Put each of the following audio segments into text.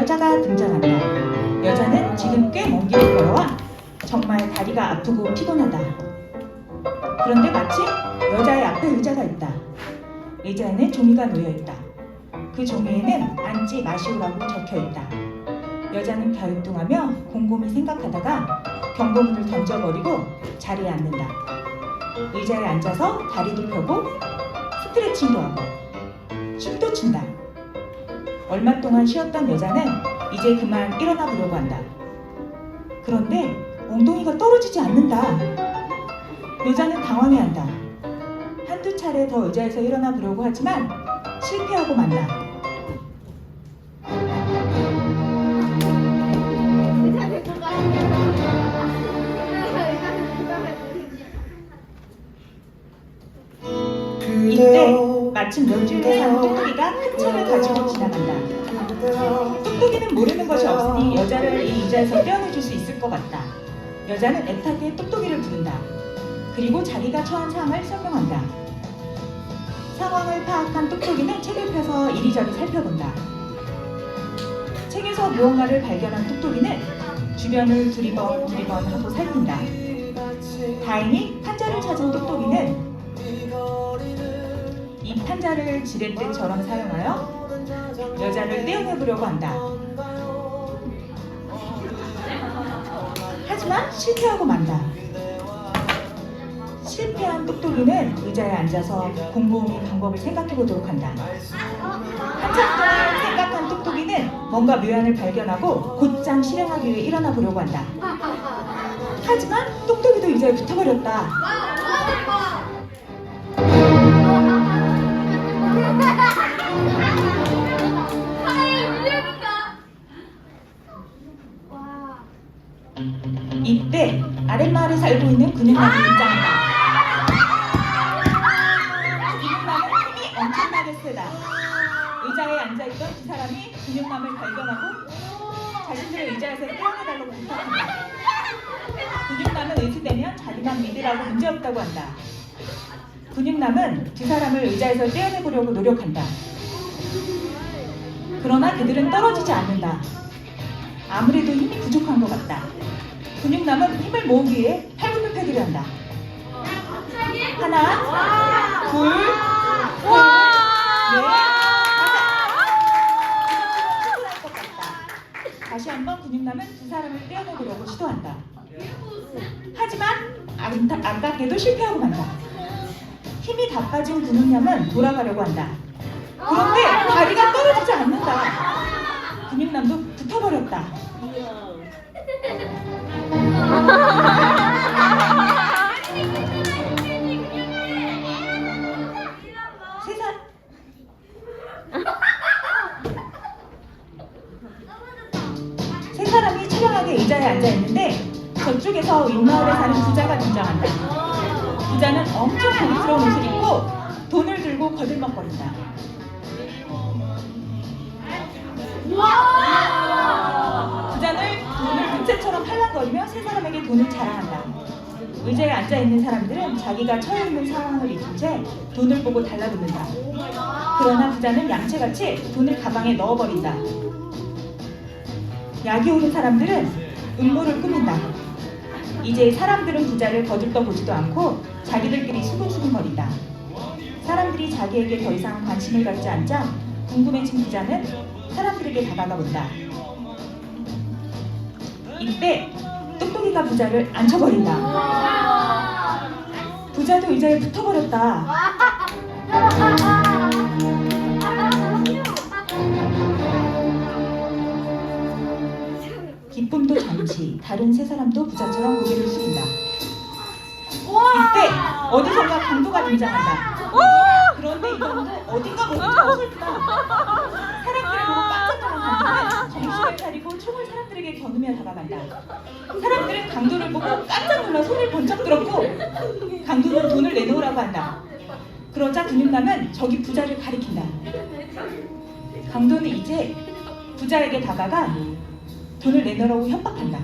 여자가 등장한다. 여자는 지금 꽤 먼 길을 걸어와 정말 다리가 아프고 피곤하다. 그런데 마침 여자의 앞에 의자가 있다. 의자에는 종이가 놓여 있다. 그 종이에는 앉지 마시오라고 적혀 있다. 여자는 갸우뚱하며 곰곰이 생각하다가 경고문을 던져버리고 자리에 앉는다. 의자에 앉아서 다리를 펴고 스트레칭도 하고 얼마 동안 쉬었던 여자는 이제 그만 일어나 보려고 한다. 그런데 엉덩이가 떨어지지 않는다. 여자는 당황해한다. 한두 차례 더 의자에서 일어나 보려고 하지만 실패하고 만다. 이때 마침 몇 줄에 산 똑똑이가 큰 차를 가지고 지나간다. 똑똑이는 모르는 것이 없으니 여자를 이 의자에서 떼어내줄 수 있을 것 같다. 여자는 애타게 똑똑이를 부른다. 그리고 자기가 처한 상황을 설명한다. 상황을 파악한 똑똑이는 책을 펴서 이리저리 살펴본다. 책에서 무언가를 발견한 똑똑이는 주변을 두리번 두리번 하고 살핀다. 다행히 판자를 찾은 똑똑이는 이 판자를 지렛대처럼 사용하여 여자를 떼어내 보려고 한다. 하지만 실패하고 만다. 실패한 똑똑이는 의자에 앉아서 곰곰이 방법을 생각해 보도록 한다. 한참 동안 생각한 똑똑이는 뭔가 묘안을 발견하고 곧장 실행하기 위해 일어나 보려고 한다. 하지만 똑똑이도 의자에 붙어버렸다. 이때 아랫마을에 살고 있는 근육남이 등장한다. 근육남은 힘이 엄청나게 세다. 의자에 앉아있던 두 사람이 근육남을 발견하고 자신들의 의자에서 떼어내달라고 부탁한다. 근육남은 의지되면 자기만 믿으라고 문제없다고 한다. 근육남은 두 사람을 의자에서 떼어내보려고 노력한다. 그러나 그들은 떨어지지 않는다. 아무래도 힘이 부족한 것 같다. 근육남은 힘을 모으기 위해 팔굽혀 펴기를 한다. 하나, 둘, 셋, 넷. 것 같다. 다시 한번 근육남은 두 사람을 떼어내보려고 시도한다. 하지만 안- 안타깝게도 실패하고 만다. 힘이 다 빠진 근육남은 돌아가려고 한다. 그런데 다리가 떨어지지 않는다. 근육남도 붙어버렸다. 세상 세 사람이 처량하게 의자에 앉아 있는데 저쪽에서 윗마을에 사는 부자가 등장한다. 부자는 엄청 고급스러운 옷을 입고 돈을 들고 거들먹거린다. 부자는 돈을 부채처럼 팔랑거리며 세 사람에게 돈을 자랑한다. 의자에 앉아 있는 사람들은 자기가 처해 있는 상황을 잊은 채 돈을 보고 달라붙는다. 그러나 부자는 양채같이 돈을 가방에 넣어버린다. 약이 오른 사람들은 음모를 꾸민다. 이제 사람들은 부자를 거들떠 보지도 않고 자기들끼리 수근수근거린다. 사람들이 자기에게 더 이상 관심을 갖지 않자 궁금해진 부자는 사람들에게 다가가 본다. 이때 똑똑이가 부자를 앉혀버린다. 부자도 의자에 붙어버렸다. 기쁨도 잠시 다른 세 사람도 부자처럼 고개를 숙인다. 이때 어디선가 강도가 등장한다. 그런데 이번도 어딘가 모르는 어설프다. 사람들을 보고 깜짝 놀란 강도는 정신을 차리고 총을 사람들에게 겨누며 다가간다. 사람들은 강도를 보고 깜짝 놀라 손을 번쩍 들었고 강도는 돈을 내놓으라고 한다. 그러자 근육남은 저기 부자를 가리킨다. 강도는 이제 부자에게 다가가 돈을 내놓으라고 협박한다.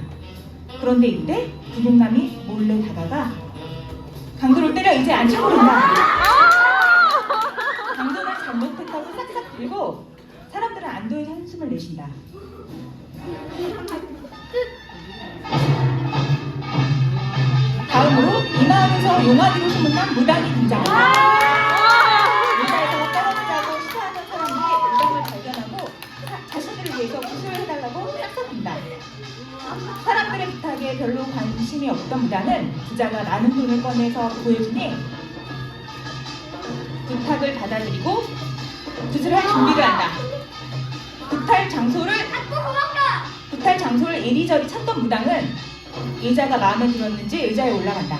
그런데 이때 근육남이 몰래 다가가 강도를 때려 이제 앉혀버린다. 강도는 잘못했다고 싹싹 빌고 사람들은 안도의 한숨을 내쉰다. 다음으로 이 마을에서 용하기로 소문난 무당이 등장한다. 별로 관심이 없던 무당은 부자가 많은 돈을 꺼내서 보여주니 부탁을 받아들이고 구슬할 준비를 한다. 부탈 장소를 부탈 장소를 이리저리 찾던 무당은 의자가 마음에 들었는지 의자에 올라간다.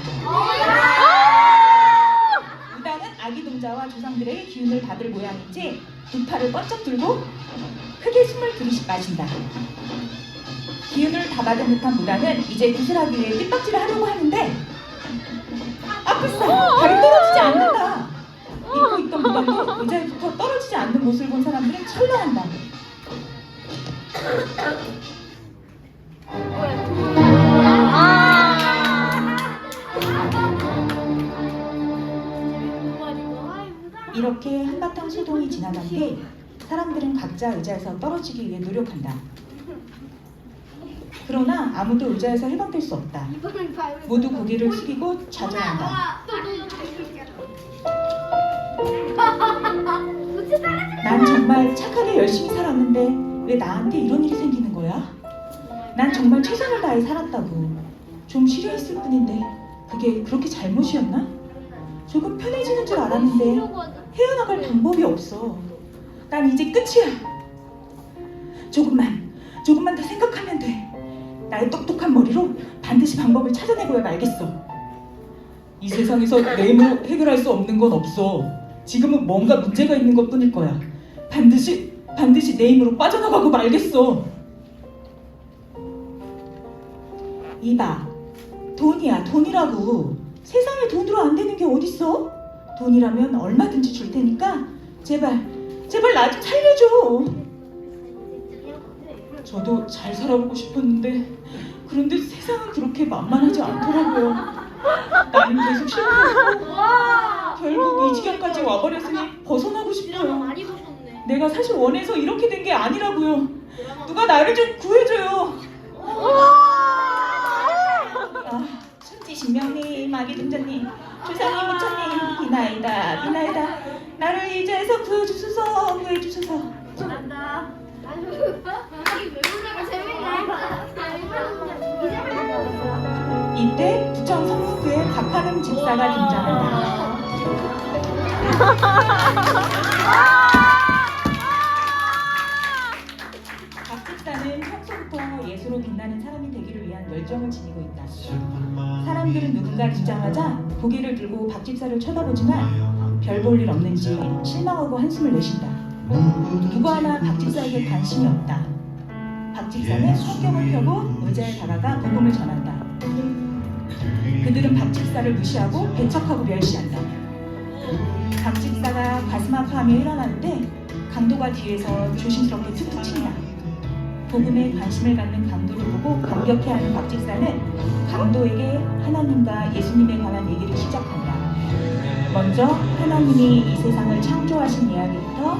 무당은 아기 동자와 조상들의 기운을 받을 모양인지 부탈을 번쩍 들고 크게 숨을 들이씩 마신다. 기운을 다 받은 듯한 무당은 이제 구슬하기 위해 뒷박질을 하려고 하는데 아플싸 발이 떨어지지 않는다. 잊고 있던 무당도 의자에부터 떨어지지 않는 모습을 본 사람들은 철렁한다. 이렇게 한바탕 소동이 지나간 뒤 사람들은 각자 의자에서 떨어지기 위해 노력한다. 그러나 아무도 의자에서 해방될 수 없다. 모두 고개를 숙이고 좌절한다. 난 정말 착하게 열심히 살았는데 왜 나한테 이런 일이 생기는 거야? 난 정말 최선을 다해 살았다고. 좀 쉬려 했을 뿐인데 그게 그렇게 잘못이었나? 조금 편해지는 줄 알았는데 헤어나갈 방법이 없어. 난 이제 끝이야. 조금만, 조금만 더 생각하면 돼. 나의 똑똑한 머리로 반드시 방법을 찾아내고야 말겠어. 이 세상에서 내 힘으로 해결할 수 없는 건 없어. 지금은 뭔가 문제가 있는 것 뿐일 거야. 반드시, 반드시 내 힘으로 빠져나가고 말겠어. 이봐, 돈이야, 돈이라고. 세상에 돈으로 안 되는 게 어딨어? 돈이라면 얼마든지 줄 테니까 제발, 제발 나 좀 살려줘. 저도 잘 살아보고 싶었는데 그런데 세상은 그렇게 만만하지 않더라고요. 나는 계속 실패했고 결국 이 지경까지 와버렸으니 벗어나고 싶어요. 많이 보셨네. 내가 사실 원해서 이렇게 된 게 아니라고요. 누가 나를 좀 구해줘요. 아, 천지 신명님, 마기등자님, 조상님, 부처님, 비나이다, 비나이다. 나를 이제서 구해주소서, 구해주소서. 잘한다. 이때 부천 성문교에 박하름 집사가 등장한다. 박 집사는 평소부터 예수로 빛나는 사람이 되기를 위한 열정을 지니고 있다. 사람들은 누군가 등장하자 고개를 들고 박 집사를 쳐다보지만 별 볼 일 없는지 실망하고 한숨을 내쉰다. 누구 하나 박 집사에게 관심이 없다. 박 집사는 성경을 펴고 의자에 다가가 복음을 전한다. 그들은 박 집사를 무시하고 배척하고 멸시한다. 박 집사가 가슴 아파하며 일어나는데 강도가 뒤에서 조심스럽게 툭툭 친다. 복음에 관심을 갖는 강도를 보고 감격해하는 박 집사는 강도에게 하나님과 예수님에 관한 얘기를 시작한다. 먼저 하나님이 이 세상을 창조하신 이야기부터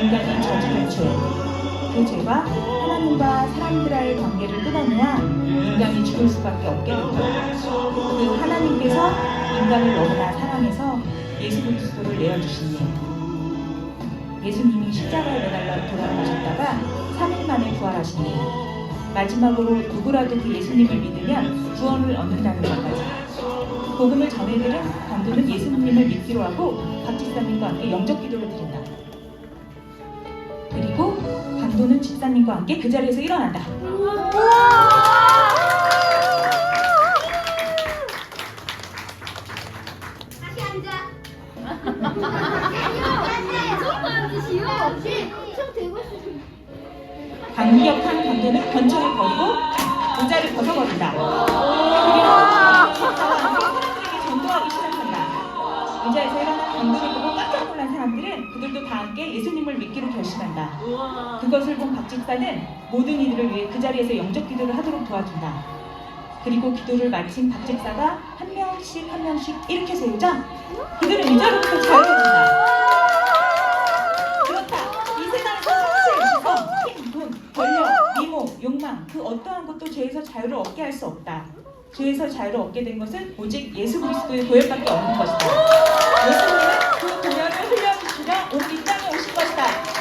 인간이 저지른 죄, 그 죄가 하나님과 사람들과의 관계를 끊어놓아 인간이 죽을 수밖에 없게 된다. 그 하나님께서 인간을 너무나 사랑해서 예수 그리스도를 내어주신 일. 예수님이 십자가에 매달려 돌아가셨다가 3일 만에 부활하신 일. 마지막으로 누구라도 그 예수님을 믿으면 구원을 얻는다는 것까지. 복음을 전해들은 강도는 예수님을 믿기로 하고 박 집사님과 함께 영적 기도를 드린다. 그리고 강도는 집사님과 함께 그 자리에서 일어난다. 다시 앉아. 강력한 강도는 권총을 버리고 의자를 벗어버린다. 그리고 의자에서 일어난 강도를 보고 깜짝 놀란 사람들은 그들도 다 함께 예수님을 믿기로 결심한다. 그것을 본 박집사는 모든 이들을 위해 그 자리에서 영적 기도를 하도록 도와준다. 그리고 기도를 마친 박집사가 한 명씩 한 명씩 일으켜 세우자 그들은 의자로부터 자유해진다. 그렇다. 이 세상에서 사실, 지성, 힘, 돈, 권력, 미모, 욕망 그 어떠한 것도 죄에서 자유를 얻게 할 수 없다. 죄에서 자유를 얻게 된 것은 오직 예수 그리스도의 도약밖에 없는 것이다. 예수님은 그 보혈을 흘려주시며 온이 땅에 오신 것이다.